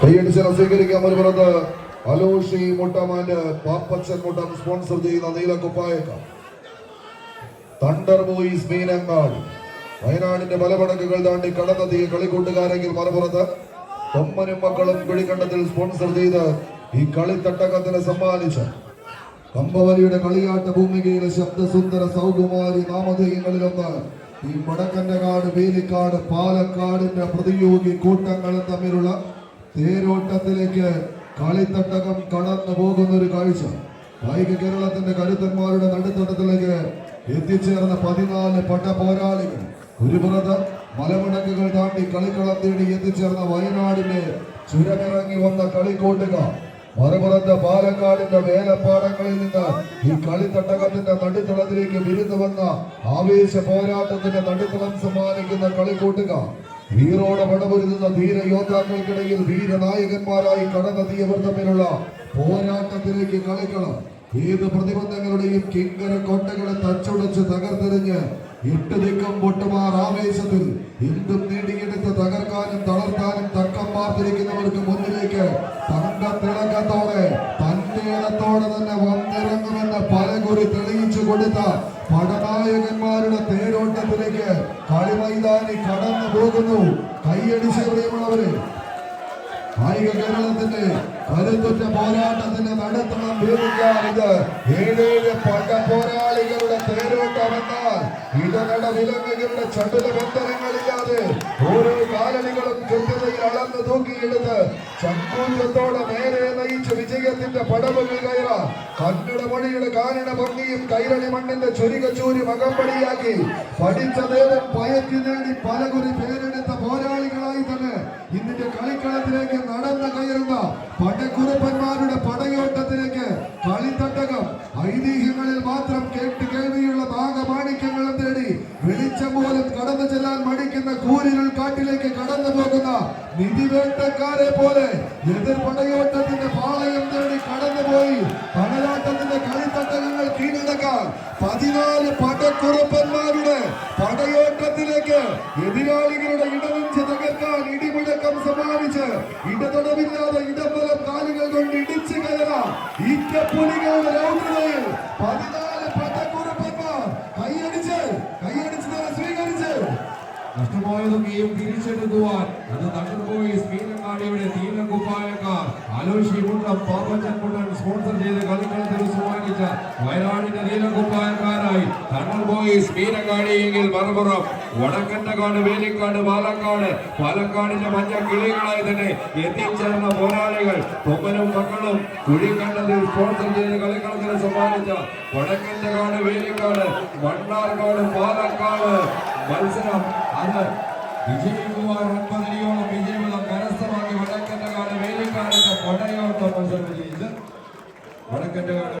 കൈയടിച്ച് സ്വീകരിക്കാൻ വരുന്നത് അലോഷി മുട്ടമാന്റെ പാപ്പച്ചൻ മുട്ടം സ്പോൺസർ ചെയ്യുന്ന നീലക്കുപ്പായക്ക തണ്ടർ ബോയ്സ് മീനങ്ങാട് വയനാടിന്റെ മലമടക്കുകൾ താണ്ടി കടന്നെത്തിയ കളിക്കൂട്ടുകാരെങ്കിൽ മലപ്പുറത്ത് തൊമ്മനും മക്കളും കിളിക്കണ്ടത്തിൽ സ്പോൺസർ ചെയ്ത് ഈ കളിത്തട്ടകത്തിന് സമ്മാനിച്ച. കമ്പവലിയുടെ കളിയാട്ട ഭൂമികയിലെ ശബ്ദസുന്ദര സൗകുമാരി നാമധേയങ്ങളിലൊന്ന്. ഈ വടക്കന്റെ കാട് വേലിക്കാട് പാലക്കാടിന്റെ പ്രതിയോഗി കൂട്ടങ്ങളും തമ്മിലുള്ള തേരോട്ടത്തിലേക്ക് കളിത്തട്ടകം കടന്നു പോകുന്ന ഒരു കാഴ്ച. കായിക കേരളത്തിന്റെ കരുത്തന്മാരുടെ നടുത്തോട്ടത്തിലേക്ക് എത്തിച്ചേർന്ന പതിനാല് പട്ട പോരാളികൾ. ഒരു പുറത്ത് മലമുടക്കുകൾ താണ്ടി കളിക്കളം തേടി എത്തിച്ചേർന്ന വയനാടിന്റെ ചുരമിറങ്ങി വന്ന കളിക്കോട്ടുകാർ മറുപുറത്ത് പാലക്കാടിന്റെ വേലപ്പാടങ്ങളിൽ നിന്ന് ഈ കളിത്തട്ടകത്തിന്റെ നടുത്തളത്തിലേക്ക് വിരുന്നു വന്ന ആവേശ പോരാട്ടത്തിന്റെ നടുത്തളം സമ്മാനിക്കുന്ന കളിക്കൂട്ടുകാർ വീറോടെ പടപൊരുതുന്ന ധീര യോദ്ധാക്കൾക്കിടയിൽ വീരനായകന്മാരായി കടന്നെത്തിയവർ തമ്മിലുള്ള പോരാട്ടത്തിലേക്ക് കളിക്കണം. ഏത് പ്രതിബന്ധങ്ങളുടെയും കിങ്കര കോട്ടകളെ തച്ചുടച്ച് തകർത്തെറിഞ്ഞ് എട്ട് ദിക്കം പൊട്ടുമാർ ആവേശത്തിൽ എന്തും നേടിയെടുത്ത് തകർക്കാനും തളർത്താനും തക്കം പാർത്തിരിക്കുന്നവർക്ക് മുന്നിലേക്ക് തങ്കത്തിളക്കത്തോടെ തന്റെ ഇടത്തോടെ തന്നെ വന്നിറങ്ങുമെന്ന് പലകുറി തെളിയിച്ചു കൊടുത്ത പടനായകന്മാരുടെ തേരോട്ടത്തിലേക്ക് കളിമൈതാനി കടന്നു പോകുന്നു. കൈയടിച്ച് പ്രിയമുള്ളവരെ കായിക കേരളത്തിന്റെ കരുത്തുറ്റ പോരാട്ടത്തിന്റെ നടത്തണം ഇത് ഏഴേഴ് പട പോരാളികളുടെ തേരോട്ടമെന്നാൽ ഇടനട വിലങ്ങുകളുടെ ചടുല ബന്ധനങ്ങളില്ലാതെ ഓരോ കാലണികളും കൃത്യതയിൽ അളന്ന് തൂക്കിയെടുത്ത് ചക്കൂറ്റത്തോടെ നേരെ നയിച്ച് വിജയത്തിന്റെ പടവുകൾ കയറാൻ കന്നഡ മൊഴിയുടെ കാനട ഭംഗിയും കൈരളി മണ്ണിന്റെ ചുരികച്ചൂരി മകമ്പടിയാക്കി നേരം പയറ്റി നേടി പലകുറി പേരെടുത്ത പോരാളികളായി തന്നെ ഇന്നിന്റെ കളിക്കളത്തിലേക്ക് നടന്നു കയറുന്ന പടക്കുറുപ്പന്മാരുടെ പടയോട്ടത്തിലേക്ക് കളിത്തട്ടകം ഐതിഹ്യങ്ങളിൽ മാത്രം കേട്ട് കേൾവിയുള്ള പോലും കടന്നു ചെല്ലാൻ മടിക്കുന്ന കൂരിരുൾ കാട്ടിലേക്ക് കടന്നു പോകുന്ന നിധിവേട്ടക്കാരെ പോലെ എതിർ പടയോട്ടത്തിന്റെ പാളയം തേടി കടന്നുപോയി പടയോട്ടത്തിന്റെ കളിത്തട്ടകങ്ങൾ കീഴടക്കാൻ പതിനാല് പടക്കുറപ്പന്മാരുടെ പടയോട്ടത്തിലേക്ക് എതിരാളികളുടെ ഇടവെഞ്ച് തകർക്കാൻ ഇടിമുഴക്കം സമ്മാനിച്ച് ഇടതടവില്ലാതെ ഇടംബലം കാലുകൾ കൊണ്ട് ഇടിച്ചു കയറാം ഈറ്റപ്പുലികളുടെ പതിനാല് പടക്കുറുപ്പന്മാർ കൈയടിച്ച് കൈയടിച്ച് തന്നെ സ്വീകരിച്ച് നഷ്ടമായതൊക്കെയും തിരിച്ചെടുക്കുവാൻ അത് തകർപോയി സ്പീനങ്ങാടിയുടെ തീരക്കുപ്പായക്കാർ ആലോഷി മുണ്ടം പാപ്പച്ചൻ മുണ്ടൻ സ്പോൺസർ ചെയ്ത് കളിക്കളത്തിൽ സമ്മാനിച്ച വയനാടിന്റെ നീലക്കുപ്പായക്കാരായി തകർന്നുപോയി ശ്രീലങ്കാടിയെങ്കിൽ മറുപുറം. വടക്കണ്ടക്കാട് വേലിക്കാട് പാലക്കാട്. പാലക്കാടിന്റെ മഞ്ഞ കിളികളായി തന്നെ എത്തിച്ചേർന്ന പോരാളികൾ കൊമ്പനും മക്കളും കുഴിക്കണ്ടതിൽ സ്പോൺസർ ചെയ്ത് കളിക്കളത്തിൽ സമ്മാനിച്ച വടക്കണ്ടക്കാട് വേലിക്കാട് മണ്ണാർക്കാട് പാലക്കാട്. മത്സരം അത് വിജയിക്കുവാൻ ഒൻപതിനോളം